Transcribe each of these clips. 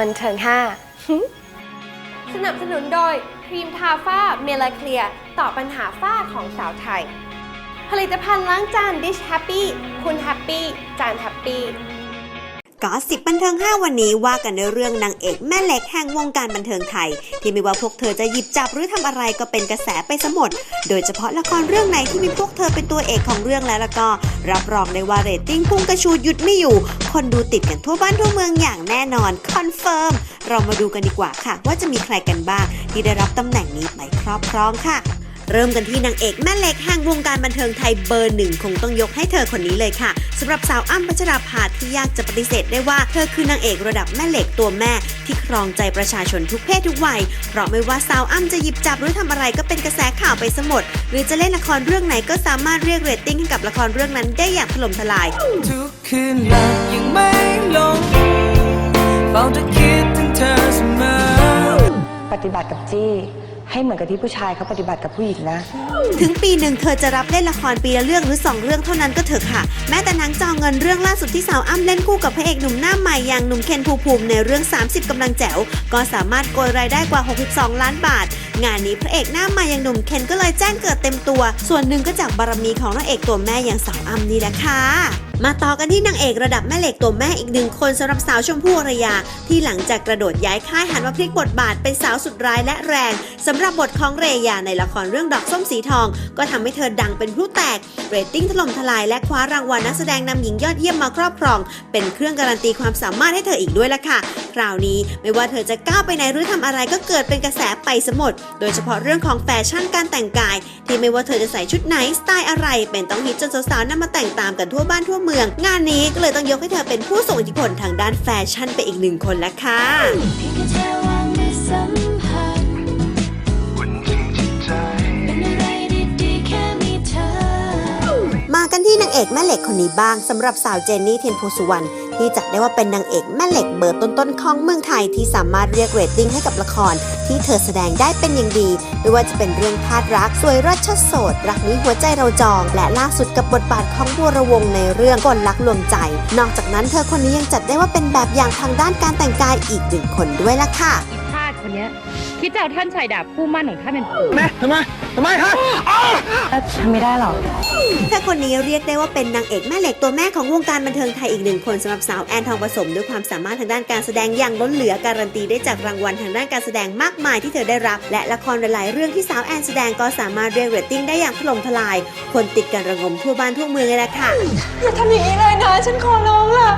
บันเทิง 5 สนับสนุนโดยครีมทาฝ้าเมลาเคลียต่อปัญหาฝ้าของสาวไทย ผลิตภัณฑ์ล้างจาน Dish Happy คุณแฮปปี้จานแฮปปี้ ก็สิบบันเทิง 5 วันนี้ว่ากันในเรื่องนางเอกแม่เล็กแห่งวงการบันเทิงไทย ที่ไม่ว่าพวกเธอจะหยิบจับหรือทำอะไรก็เป็นกระแสไปสมด โดยเฉพาะละครเรื่องไหนที่มีพวกเธอเป็นตัวเอกของเรื่องแล้วล้วก็ รับรองได้ว่าเรตติ้งพุ่งกระชูดหยุดไม่อยู่ คนดูติดกันทั่วบ้านทั่วเมืองอย่างแน่นอนคอนเฟิร์มเรามาดูกันดีกว่าค่ะ ว่าจะมีใครกันบ้างที่ได้รับตำแหน่งนี้ไปครอบครองค่ะ เริ่มกันที่นางเอกแม่เล็กแห่งวงการบันเทิงไทยเบอร์หนึ่งคงต้องยกให้เธอคนนี้เลยค่ะสำหรับสาวอ้ำพัชราภาที่ยากจะปฏิเสธได้ว่าเธอคือนางเอกระดับแม่เหล็กตัวแม่ ที่ครองใจประชาชนทุกเพศทุกวัย เพราะไม่ว่าสาวอ้ำจะหยิบจับหรือทำอะไรก็เป็นกระแสข่าวไปสมดหรือจะเล่นละครเรื่องไหนก็สามารถเรียกเรตติ้งให้กับละครเรื่องนั้นได้อย่างถล่มทลายทุกคืนหลับยังไม่ลงเฝ้าแต่คิดถึงเธอเสมอปฏิบัติกับจี้ ให้เหมือนกับที่ผู้ชายเขาปฏิบัติกับผู้หญิงนะ ถึงปีหนึ่งเธอจะรับเล่นละครปีละเรื่องหรือ 2 เรื่องเท่านั้นก็เถอะค่ะ แม้แต่หนังจอเงินเรื่องล่าสุดที่สาวอ้ำเล่นคู่กับพระเอกหนุ่มหน้าใหม่อย่างหนุ่มเคนภูมิภูมิในเรื่อง 30กำลังแจ๋วก็สามารถโกยรายได้กว่า 62 ล้านบาท งานนี้พระเอกหน้าใหม่อย่างหนุ่มเคนก็เลยแจ้งเกิดเต็มตัว ส่วนหนึ่งก็จากบารมีของนางเอกตัวแม่อย่างสาวอ้ำนี่แหละค่ะ มาต่อกันที่นางเอกระดับแม่เหล็กตัวแม่อีกหนึ่งคนสำหรับสาวชมพู่อารยา ที่หลังจากกระโดดย้ายค่ายหันมาพลิกบทบาทเป็นสาวสุดร้ายและแรงสำหรับบทของเรยาในละครเรื่องดอกส้มสีทอง ก็ทำให้เธอดังเป็นพลุแตก เรตติ้งถล่มทลายและคว้ารางวัลนักแสดงนำหญิงยอดเยี่ยมมาครอบครอง เป็นเครื่องการันตีความสามารถให้เธออีกด้วยล่ะค่ะ คราวนี้ไม่ว่าเธอจะก้าวไปไหนหรือทำอะไรก็เกิดเป็นกระแสไปสมดโดยเฉพาะเรื่องของแฟชั่นการแต่งกาย ที่ไม่ว่าเธอจะใส่ชุดไหนสไตล์อะไร เป็นต้องฮิตจนสาวๆนำมาแต่งตามกันทั่วบ้านทั่วเมือง งานนี้ก็เลยต้องยกให้เธอเป็นผู้ทรงอิทธิพลทางด้านแฟชั่นไปอีกหนึ่งคนละค่ะ เอกแม่เหล็กคนนี้บ้างสำหรับสาวเจนนี่เทียนโพสุวรรณที่จัดได้ว่าเป็นนางเอกแม่เหล็กเบอร์ต้นๆของเมืองไทยที่สามารถเรียกเรตติ้งให้กับละคร ที่เธอแสดงได้เป็นอย่างดีไม่ว่าจะเป็นเรื่องพาดรักสวยรัชโสด รักนี้หัวใจเราจอง และล่าสุดกับบทบาทของบัวระวงในเรื่องกลรักลวงใจ นอกจากนั้นเธอคนนี้ยังจัดได้ว่าเป็นแบบอย่างทางด้านการแต่งกายอีกหนึ่งคนด้วยล่ะค่ะ คิดจะเอาท่านชายดาบคู่มั่นของท่านเป็นผัว แม่ทำไมทำไมฮะทำไม่ได้หรอกเธอคนนี้เรียกได้ว่าเป็นนางเอกแม่เหล็กตัวแม่ของวงการบันเทิงไทยอีกหนึ่งคนสำหรับสาวแอนทองผสมด้วยความสามารถทางด้านการแสดงอย่างล้นเหลือการันตีได้จากรางวัลทางด้านการแสดงมากมายที่เธอได้รับ และละครหลายๆเรื่องที่สาวแอนแสดงก็สามารถเรียกเรตติ้งได้อย่างถล่มทลาย คนติดกันระงมทั่วบ้านทั่วเมืองเลยละค่ะอย่าทำอย่างนี้เลยนะ ฉันขอร้องล่ะ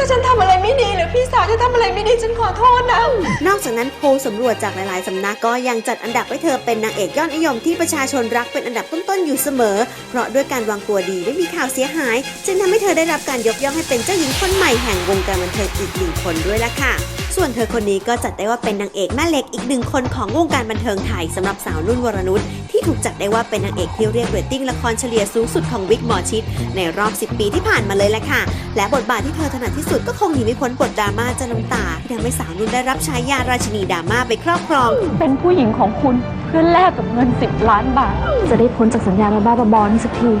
ถ้าฉันทำอะไรไม่ดีหรือพี่สาวจะทำอะไรไม่ดีฉันขอโทษนะ นอกจากนั้นโพลสำรวจจากหลายๆ สำนักก็ยังจัดอันดับให้เธอเป็นนางเอกยอดนิยมที่ประชาชนรักเป็นอันดับต้น ๆ อยู่เสมอ เพราะด้วยการวางตัวดีไม่มีข่าวเสียหาย จึงทำให้เธอได้รับการยกย่องให้เป็นเจ้าหญิงคนใหม่แห่งวงการบันเทิงอีกหนึ่งคนด้วยล่ะค่ะ ส่วนเธอคนนี้ก็จัดได้ว่าเป็นนางเอกแม่เล็กอีกหนึ่งคนของวงการบันเทิงไทยสำหรับสาวนุ่นวรนุชที่ถูกจัดได้ว่าเป็นนางเอกที่เรียกเรตติ้งละครเฉลี่ยสูงสุดของวิกหมอชิดในรอบ 10 ปีที่ผ่านมาเลยแหละค่ะ และบทบาทที่เธอถนัดที่สุดก็คงหนีไม่พ้นบทดราม่าเจ้าน้ำตาที่ทำให้สาวนุ่นได้รับฉายาราชินีดราม่าไปครอบครอง เป็นผู้หญิงของคุณเพื่อแลกกับเงิน 10 ล้านบาท จะได้พ้นจากสัญญาบ้าๆบอๆนี้สักที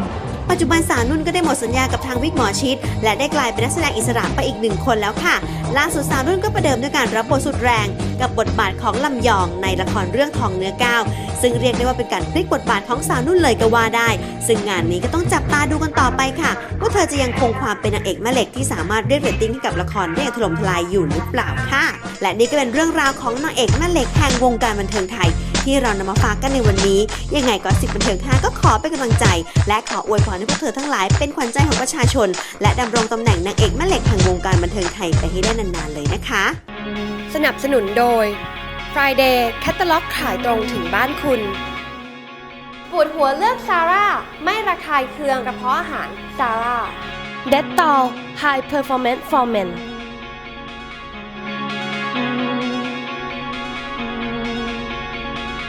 ปัจจุบันสาวนุ่นก็ได้หมดสัญญากับทางวิกหมอชิด และได้กลายเป็นนักแสดงอิสระไปอีกหนึ่งคนแล้วค่ะล่าสุดสาวนุ่นก็ประเดิมด้วยการรับบทสุดแรง กับบทบาทของลำยองในละครเรื่องทองเนื้อก้าวซึ่งเรียกได้ว่าเป็นการพลิกบทบาทของสาวนุ่นเลยก็ว่าได้ ซึ่งงานนี้ก็ต้องจับตาดูกันต่อไปค่ะ ว่าเธอจะยังคงความเป็นนางเอกแม่เหล็กที่สามารถเรียกเรตติ้งให้กับละครได้ถล่มทลายอยู่หรือเปล่าค่ะ และนี่ก็เป็นเรื่องราวของนางเอกแม่เหล็กแห่งวงการบันเทิงไทยที่เรานำมาฝากกันในวันนี้ ยังไงก็สิบบันเทิง 5 ก็ขอเป็นกำลังใจ และขออวยพรให้พวกเธอทั้งหลายเป็นขวัญใจของประชาชน และดำรงตำแหน่งนางเอกแม่เหล็กแห่งวงการบันเทิงไทยไปให้ได้นานๆเลยนะคะ สนับสนุนโดย Friday แคตตาล็อกขายตรงถึงบ้านคุณ ปวดหัวเลือกซาร่า ไม่ระคายเคืองกระเพาะอาหารซาร่าเดตตอล High Performance for Men